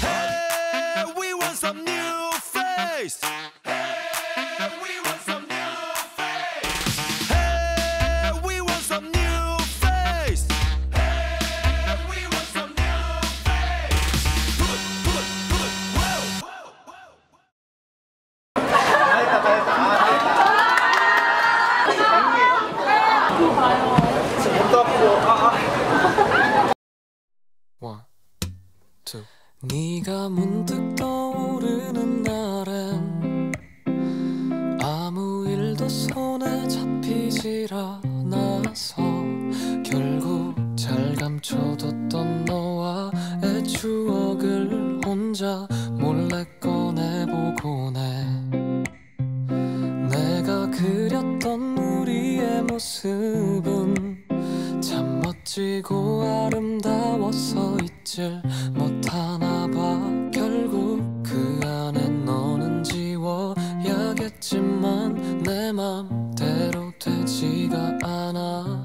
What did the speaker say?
Hey, we want some new face. Hey, we One, two. 네가 문득 떠오르는 날엔 아무 일도 손에 잡히질 않아서 결국 잘 감춰뒀던 너와의 추억을 혼자 몰래 꺼내보곤 해. 내가 그렸던 모습은 참 멋지고 아름다워서 잊질 못하나 봐. 결국 그 안에 너는 지워야겠지만 내 맘대로 되지가 않아